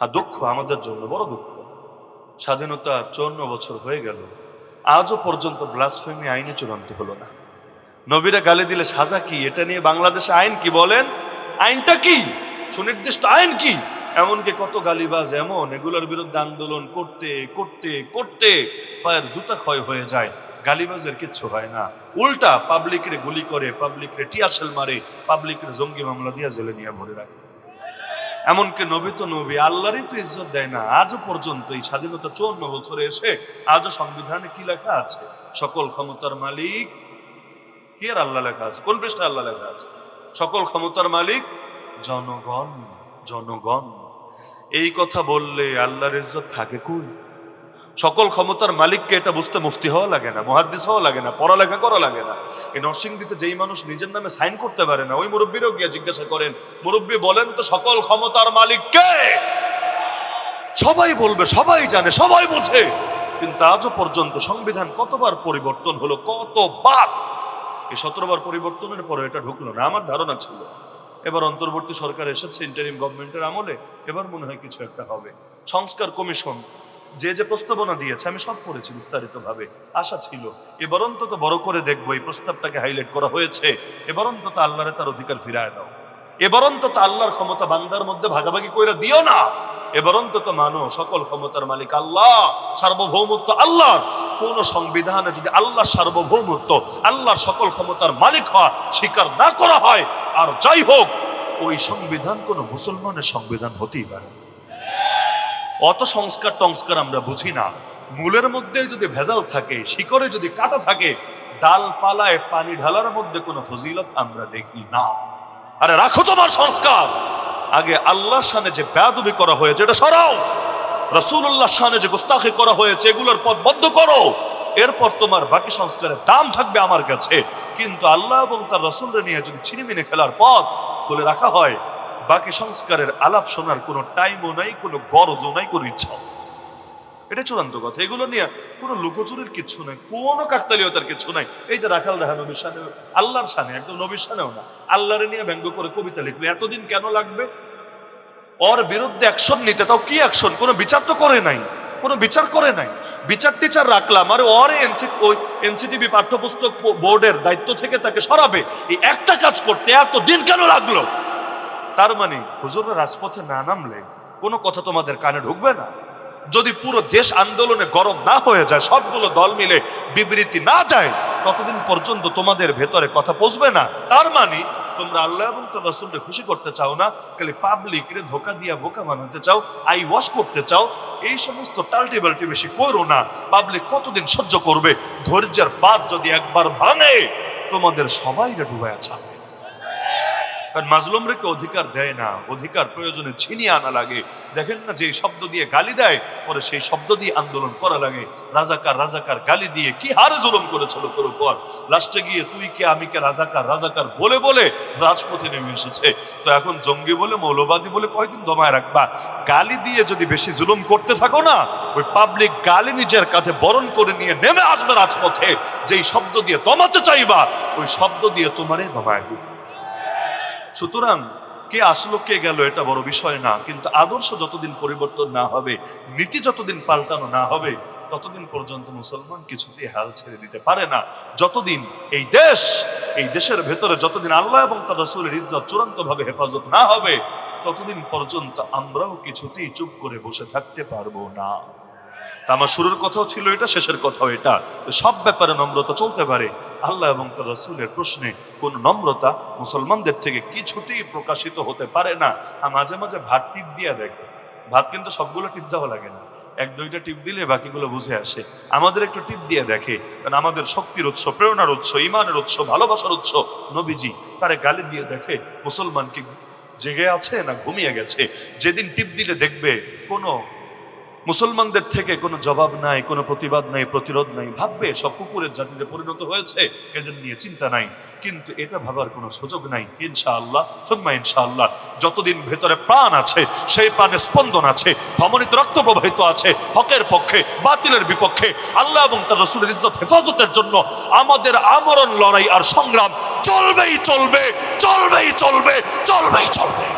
আর দুঃখ আমাদের জন্য, বড় দুঃখ। স্বাধীনতার চুয়ান্ন বছর হয়ে গেল। আজও পর্যন্ত ব্লাসফেমি আইনে চূড়ান্ত হলো না। নবীরা গালি দিলে সাজা কি? এটা নিয়ে বাংলাদেশে আইন কি বলেন? আইনটা কি? সুনির্দিষ্ট আইন কি? এমনকি কত গালিবাজ এমন, এগুলোর বিরুদ্ধে আন্দোলন করতে করতে করতে পায়ের জুতা ক্ষয় হয়ে যায়। গালিবাজের কিচ্ছু হয় না। উল্টা পাবলিকরে গুলি করে পাবলিকরে টিয়ারশেল মারে পাবলিকরে জঙ্গি মামলা দিয়ে জেলে নিয়ে ভরে রাখে। এমনকি নবী তো নবী, আল্লাহরই তো ইজ্জত দেয় না। আজও পর্যন্ত এই স্বাধীনতা চুয়ান্ন বছরে এসে আজও সংবিধানে কি লেখা আছে? সকল ক্ষমতার মালিক, কি আর আল্লাহ লেখা আছে? কোন পৃষ্ঠা আল্লাহ লেখা আছে? সকল ক্ষমতার মালিক জনগণ জনগণ। এই কথা বললে আল্লাহর ইজ্জত থাকে কই? সকল ক্ষমতার মালিককে এটা বুঝতে মুফতি হওয়া লাগে না, মহাদ্দিস হওয়া লাগে না, পড়ালেখা করা লাগে না। এই নরসিংদীতে যেই মানুষ নিজের নামে সাইন করতে পারে না, ওই মুরব্বীরও গিয়ে জিজ্ঞাসা করেন, মুরব্বী, বলেন তো সকল ক্ষমতার মালিককে সবাই বলবে, সবাই জানে, সবাই বোঝে। কিন্তু আজও পর্যন্ত সংবিধান কতবার পরিবর্তন হলো, কতবার? এই সতেরোবার পরিবর্তনের পরে এটা ঢুকলো না, আমার ধারণা ছিল। এবার অন্তর্বর্তী সরকার এসেছে ইন্টারিম গভর্নমেন্টের আমলে, এবার মনে হয় কিছু একটা হবে। সংস্কার কমিশন যে যে প্রস্তাবনা দিয়েছে, আমি সব পড়েছি বিস্তারিতভাবে। আশা ছিল, এবার অন্তত বড় করে দেখব এই প্রস্তাবটাকে হাইলাইট করা হয়েছে। এবার অন্তত আল্লাহরে তার অধিকার ফিরায় দাও। এবার অন্তত আল্লাহর ক্ষমতা বান্দার মধ্যে ভাগাভাগি করে দিও না। এবার অন্তত মানো, সকল ক্ষমতার মালিক আল্লাহ, সার্বভৌমত্ব আল্লাহর। কোন সংবিধানে যদি আল্লাহ সার্বভৌমত্ব আল্লাহ সকল ক্ষমতার মালিক হওয়া স্বীকার না করা হয়, আর যাই হোক, ওই সংবিধান কোন মুসলমানের সংবিধান হতেই পারে। অত সংস্কার টংস্কার আমরা বুঝি না। মূলের মধ্যে যদি ভেজাল থাকে, শিকড়ে যদি কাটা থাকে, ডালপালায় পানি ঢালার মধ্যে কোনো ফজিলত আমরা দেখি না। আরে রাখো তোমার সংস্কার। আগে আল্লাহর সামনে যে বেয়াদবি করা হয়েছে, এটা সরাও। রসুল্লাহ সামনে যে গুস্তাখি করা হয়েছে, এগুলোর পথ বদ্ধ করো। এরপর তোমার বাকি সংস্কারের দাম থাকবে আমার কাছে। কিন্তু আল্লাহ এবং তার রসুলরে নিয়ে যদি ছিনিমিনে খেলার পথ বলে রাখা হয় বাকি সংস্কারের আলাপ শোনার কোনো টাইমও নাই, কোনো গরজও নাই, কোনো ইচ্ছাও এটা চূড়ান্ত কথা। এগুলো নিয়ে কোনো লুকোচুরির কিছু নাই, কোনো কাকতালীয়তার কিছু নাই। এই যে রাখাল দেখা নবীর সানে আল্লাহর সানে, একদম নবীর সানেও না, আল্লাহরে নিয়ে ব্যঙ্গ করে কবিতা লিখলে এতদিন কেন লাগবে? ওর বিরুদ্ধে অ্যাকশন নিতে, তাও কি অ্যাকশন কোনো বিচার তো করে নাই, কোনো বিচার করে নাই। বিচার টিচার রাখলাম, আর ওর এনসি, ওই এনসিটিভি পাঠ্যপুস্তক বোর্ডের দায়িত্ব থেকে তাকে সরাবে। এই একটা কাজ করতে এত দিন কেন লাগল? তার মানে হুজুরের রাজপথে না নামলে কোনো কথা তোমাদের কানে ঢুকবে না। যদি পুরো দেশ আন্দোলনে গরম না হয়ে যায়, সবগুলো দল মিলে বিবৃতি না দেয়, ততদিন পর্যন্ত তোমাদের ভেতরে কথা পৌঁছবে না। তার মানে তোমরা আল্লাহ এবং তার রসুলকে খুশি করতে চাও না, খালি পাবলিকরে ধোকা দিয়া বোকা বানাতে চাও, আই ওয়াশ করতে চাও, এই সমস্ত টাল্টিবাল্টি বেশি করো না। পাবলিক কতদিন সহ্য করবে? ধৈর্যের বাদ যদি একবার ভাঙে, তোমাদের সবাই ডুবায় ছাড়বে। কারণ মাজলুম রেখে অধিকার দেয় না, অধিকার প্রয়োজনে ছিনিয়ে আনা লাগে। দেখেন না যে শব্দ দিয়ে গালি দেয়, পরে সেই শব্দ দিয়ে আন্দোলন করা লাগে। রাজাকার রাজাকার গালি দিয়ে কি হারে জুলুম করেছিল তোর উপর লাস্টে গিয়ে তুই কে, আমি কে, রাজাকার রাজাকার বলে বলে রাজপথে নেমে এসেছে। তো এখন জঙ্গি বলে, মৌলবাদী বলে কয়দিন দমায় রাখবা? গালি দিয়ে যদি বেশি জুলুম করতে থাকো না, ওই পাবলিক গালি নিজের কাঁধে বরণ করে নিয়ে নেমে আসবে রাজপথে। যেই শব্দ দিয়ে দমাতে চাইবা, ওই শব্দ দিয়ে তোমারে দমায় দিবে। সুতরাং কে আসলো, কে গেল, এটা বড় বিষয় না। কিন্তু আদর্শ যতদিন পরিবর্তন না হবে, নীতি যতদিন পাল্টানো না হবে, ততদিন পর্যন্ত মুসলমান কিছুতেই হাল ছেড়ে দিতে পারে না। যতদিন এই দেশ, এই দেশের ভেতরে যতদিন আল্লাহ এবং তার রসুলের ইজ্জত চূড়ান্ত ভাবে হেফাজত না হবে, ততদিন পর্যন্ত আমরাও কিছুতেই চুপ করে বসে থাকতে পারব না। আমার শুরুর কথাও ছিল এটা, শেষের কথাও এটা। সব ব্যাপারে নম্রতা চলতে পারে। আল্লাহ এবং তার রসুলের প্রশ্নে কোন নম্রতা মুসলমানদের থেকে কিছুতেই প্রকাশিত হতে পারে না। আর মাঝে মাঝে ভাত টিপ দিয়ে দেখে। ভাত কিন্তু সবগুলো টিপ দেওয়া লাগে না। এক দুইটা টিপ দিলে বাকিগুলো বুঝে আসে। আমাদের একটু টিপ দিয়ে দেখে। কারণ আমাদের শক্তির উৎস, প্রেরণার উৎস, ইমানের উৎস, ভালোবাসার উৎস, নবীজি তারে গালি দিয়ে দেখে মুসলমান কি জেগে আছে না ঘুমিয়ে গেছে? যেদিন টিপ দিলে দেখবে কোনো মুসলমানদের থেকে কোনো জবাব নাই, কোনো প্রতিবাদ নাই, প্রতিরোধ নাই। ভাববে, সব কুকুরের জাতিতে পরিণত হয়েছে, এদের নিয়ে চিন্তা নাই। কিন্তু এটা ভাবার কোনো সুযোগ নাই। ইনশাআল্লাহ, সুম্মা ইনশাআল্লাহ, যতদিন ভেতরে প্রাণ আছে, সেই প্রাণে স্পন্দন আছে ধমনিত রক্ত প্রবাহিত আছে, হকের পক্ষে, বাতিলের বিপক্ষে, আল্লাহ এবং তার রসুলের ইজ্জত হেফাজতের জন্য আমাদের আমরণ, লড়াই আর সংগ্রাম চলবেই চলবে চলবেই চলবে চলবেই চলবে।